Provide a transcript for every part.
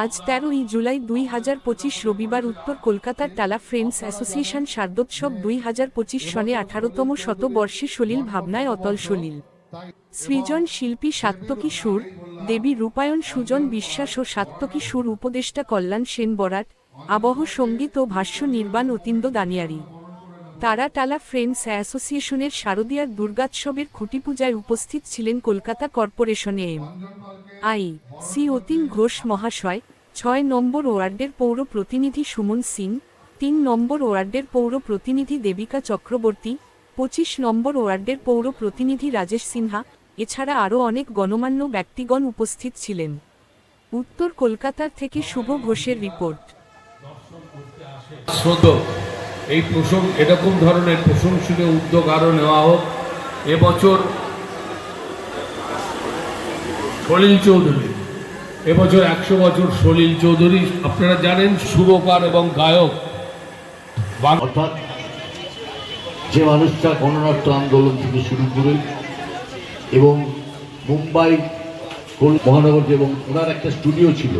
আজ তেরোই জুলাই দুই হাজার পঁচিশ রবিবার উত্তর কলকাতার টালা ফ্রেন্ডস অ্যাসোসিয়েশন শারদোৎসব দুই হাজার পঁচিশ সনে আঠারোতম শতবর্ষে সলিল ভাবনায় অতল সলিল। সৃজন শিল্পী সাত্তকী সুর, দেবী রূপায়ণ সুজন বিশ্বাস ও সাত্তকী সুর উপদেষ্টা কল্যাণ সেন বরাট, আবহ সংগীত ও ভাষ্য নির্বাণ অতীন্দ্র দানিয়ারি। তারা টালা ফ্রেন্ডস অ্যাসোসিয়েশনের শারদীয়ার দুর্গাৎসবের খুঁটি পূজায় উপস্থিত ছিলেন Kolkata কর্পোরেশনে M I C Atin Ghosh মহাশয়, ছয় নম্বর ওয়ার্ডের পৌর প্রতিনিধি সুমন সিং, তিন নম্বর ওয়ার্ডের পৌর প্রতিনিধি দেবিকা চক্রবর্তী, পঁচিশ নম্বর ওয়ার্ডের পৌর প্রতিনিধি রাজেশ সিনহা, এছাড়া আরও অনেক গণমান্য ব্যক্তিগণ উপস্থিত ছিলেন। উত্তর কলকাতার থেকে শুভ ঘোষের রিপোর্ট। এই প্রসঙ্গ এরকম ধরনের প্রশংসনীয় উদ্যোগ আরও নেওয়া হোক। এবছর সলিল চৌধুরী, এবছর একশো বছর সলিল চৌধুরী, আপনারা জানেন সুরকার এবং গায়ক। অর্থাৎ যে মানুষটা গণনাট্য আন্দোলন থেকে শুরু করে এবং মুম্বাই মহানগর এবং ওনার একটা স্টুডিও ছিল।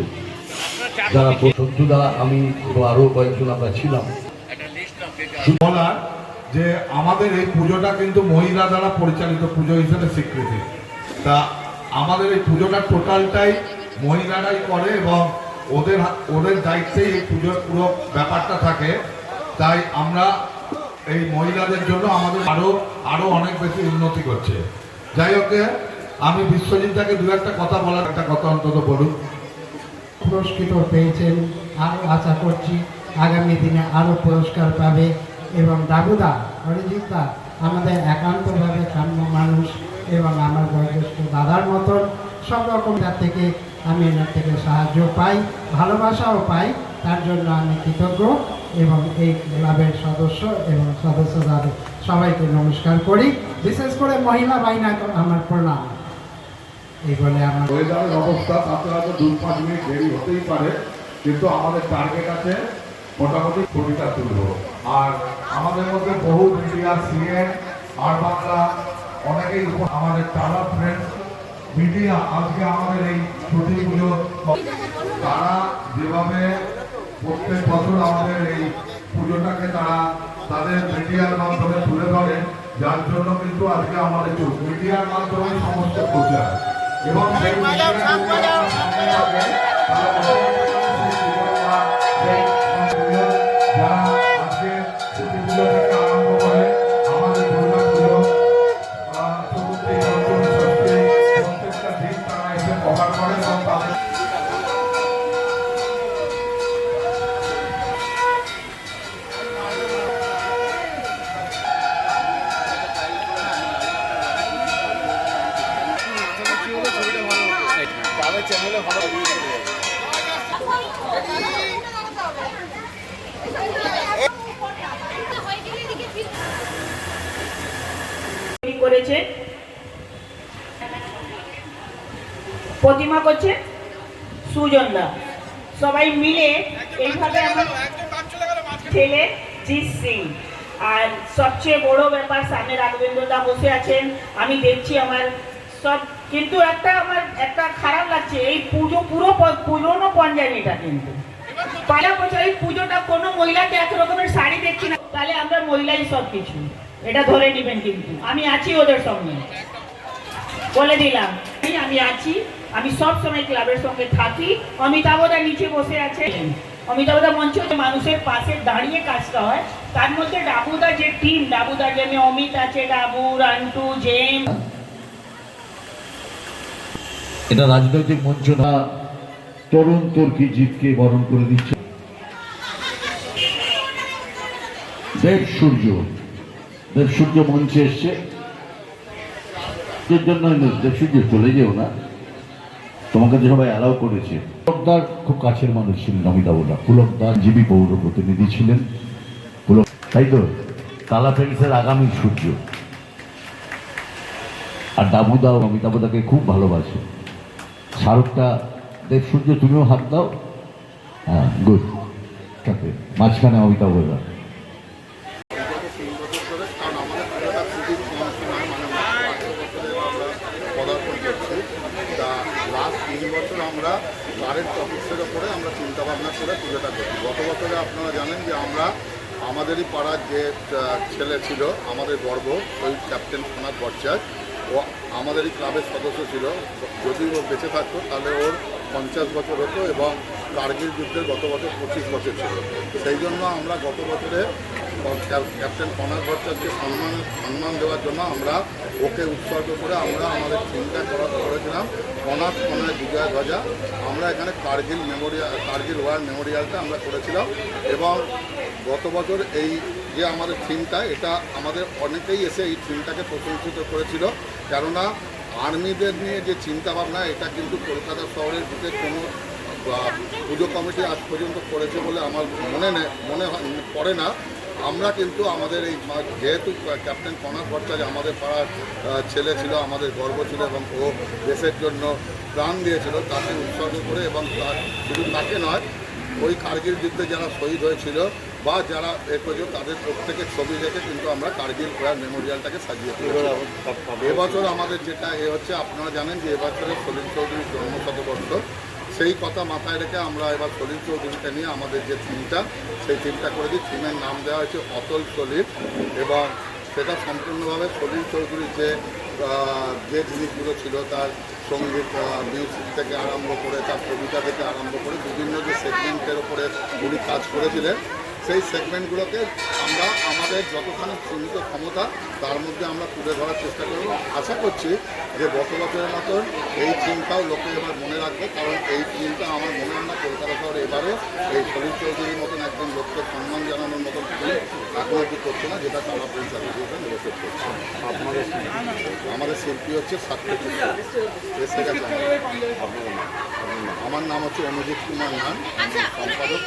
যারা সন্তুদা আমি আরও কয়েকজন আমরা ছিলাম। বলার যে আমাদের এই পুজোটা কিন্তু মহিলা দ্বারা পরিচালিত পুজো হিসেবে স্বীকৃতি। তা আমাদের এই পুজোটা টোটালটাই মহিলারাই করে এবং ওদের ওদের দায়িত্বেই এই পুজোর পুরো ব্যাপারটা থাকে। তাই আমরা এই মহিলাদের জন্য আমাদের আরও আরও অনেক বেশি উন্নতি করছে। যাই হোক, আমি বিশ্বজিৎটাকে দু একটা কথা বলার একটা কথা অন্তত বলুন। পুরস্কৃত পেয়েছেন আরও আশা করছি আগামী দিনে আরও পুরস্কার পাবে। এবং দাবুদা অরিজিৎ দা আমাদের একান্তভাবে কাম্য মানুষ এবং আমার বয়োজ্যেষ্ঠ দাদার মতন সব রকম তার থেকে আমি এনার থেকে সাহায্য পাই, ভালোবাসাও পাই, তার জন্য আমি কৃতজ্ঞ এবং এই ক্লাবের সদস্য এবং সদস্যদের সবাইকে নমস্কার করি। বিশেষ করে মহিলা বাহিনা আমার প্রণাম। এই বলে আমার ওয়েদারের অবস্থা তাতে হয়তো দু পাঁচ মিনিট দেরি হতেই পারে, কিন্তু আমাদের টার্গেট আছে মোটামুটি কুড়িটা তুলব। আর আমাদের মধ্যে বহু মিডিয়া সিএন আর বাংলা অনেকেই আমাদের টালা ফ্রেন্ড মিডিয়া আজকে আমাদের এই ছুটি পুজো। তারা যেভাবে প্রত্যেক বছর আমাদের এই পুজোটাকে তারা তাদের মিডিয়ার মাধ্যমে তুলে ধরে যার জন্য কিন্তু আজকে আমাদের মিডিয়ার মাধ্যমে সমস্ত প্রচার। এবং তৈরি করেছে? প্রতিমা করছে সুজন দা সবাই মিলে এইভাবে আমার ছেলে জিৎ সিং। আর সবচেয়ে বড় ব্যাপার সামনে রাঘবেন্দ্র দা বসে আছেন। আমি দেখছি আমার সব কিন্তু একটা আমার একটা খারাপ লাগছে, এই পুজো পুরো পুরনো পঞ্জাবিটা কিন্তু। পারা বছর এই পুজোটা কোনো মহিলাকে এক রকমের শাড়ি দেখছি না, তাহলে আমরা মহিলাই সব কিছু। এটা ধরে নেবেন কিন্তু। আমি আছি ওদের সঙ্গে। বলে দিলাম, আমি আছি, আমি সব সময় ক্লাবের সঙ্গে থাকি। অমিতাভদা নিচে বসে আছে। অমিতাভদা মঞ্চ যে মানুষের পাশে দাঁড়িয়ে কাজটা হয়। তার মধ্যে ডাবুদা যে টিম ডাবুদা যেমনি অমিত আছে, ডাবু, রান্টু, জেম। এটা রাজনৈতিক মঞ্চ না। তরুণ তর্কি জিতকে বরণ করে দিচ্ছে। দেব সূর্য। দেব সূর্য মঞ্চে এসছে। দেব সূর্য চলে যেও না। তোমাকে যে সবাই অ্যালাউ করেছে। পুলকদার খুব কাছের মানুষ ছিলেন অমিতাভদা পুলকদার জিবি পৌর প্রতিনিধি ছিলেন। পুলক তাই তো? তালা ফ্রেন্ডসের আগামী সূর্য। আর ডাবুদা অমিতাভদাকে খুব ভালোবাসে। শাহরুখটা দেব সূর্য, তুমিও হাত দাও। হ্যাঁ গুড সাথে মাঝখানে অমিতাভ বছর আমরা কারেন্ট আমরা চিন্তা ভাবনা করে পুজোটা গত বছরে আপনারা জানেন যে আমরা আমাদেরই পাড়ার যে ছেলে ছিল, আমাদের গর্ব ওই ক্যাপ্টেন সোনাথ বচ্চার ও আমাদেরই ক্লাবের সদস্য ছিল। যদি ও বেঁচে থাকতো, তাহলে ওর পঞ্চাশ বছর হতো এবং কার্গিল যুদ্ধের গত বছর পঁচিশ বছর ছিল। সেই জন্য আমরা গত বছরে ক্যাপ্টেন কনার ভট্টাচার্যকে সম্মান সম্মান দেওয়ার জন্য আমরা ওকে উৎসর্গ করে আমরা আমাদের চিন্তা করা করেছিলাম কনাথ কনায় বিজয় ধ্বজা। আমরা এখানে কার্গিল মেমোরিয়াল কার্গিল ওয়ার মেমোরিয়ালটা আমরা করেছিলাম এবং গত বছর এই যে আমাদের থিমটা, এটা আমাদের অনেকেই এসে এই থিমটাকে প্রশংসিত করেছিল। কেননা, আর্মিদের নিয়ে যে চিন্তা ভাবনা এটা কিন্তু কলকাতা শহরের দিকে কোনো পুজো কমিটি আজ পর্যন্ত করেছে বলে আমার মনে নেই, মনে পড়ে না। আমরা কিন্তু আমাদের এই যেহেতু ক্যাপ্টেন কনাক ভট্টাচার্য আমাদের পাড়ার ছেলে ছিল, আমাদের গর্ব ছিল এবং ও দেশের জন্য প্রাণ দিয়েছিল, তাকে উৎসর্গ করে এবং তার, শুধু তাকে নয়, ওই কার্গিল যুদ্ধে যারা শহীদ হয়েছিল বা যারা এ করেছিল তাদের প্রত্যেকের ছবি রেখে কিন্তু আমরা কার্গিল ওয়ার মেমোরিয়ালটাকে সাজিয়ে তুলেছি। এবছর আমাদের যেটা এ হচ্ছে আপনারা জানেন যে এবছরের সলিল চৌধুরীর জন্ম শতবর্ষ সেই কথা মাথায় রেখে আমরা এবার সলিল চৌধুরীকে নিয়ে আমাদের যে থিমটা সেই থিমটা করে দিই। থিমের নাম দেওয়া হয়েছে অতল সলিল এবং সেটা সম্পূর্ণভাবে সলিল চৌধুরীর যে যে জিনিসগুলো ছিল তার সংগীত মিউজিক থেকে আরম্ভ করে তার কবিতা থেকে আরম্ভ করে বিভিন্ন যে সেগমেন্টের ওপরে উনি কাজ করেছিলেন সেই সেগমেন্টগুলোকে আমরা আমাদের যতখানি সীমিত ক্ষমতা, তার মধ্যে আমরা তুলে ধরার চেষ্টা করব। আশা করছি যে গত বছরের মতন এই থিমটাও লোকে এবার মনে রাখবে, কারণ এই থিমটা আমার মনে হয় না কলকাতা শহরে এবারও এই শরীর চৌধুরীর মতন একজন লোককে সম্মান জানানোর মতন থিম এখন অব্দি করছে না, যেটা তারা রিলেটেড করছে। আপনাদের আমাদের শিল্পী হচ্ছে আমার নাম হচ্ছে অনুজিৎ কুমার নান আমি সম্পাদক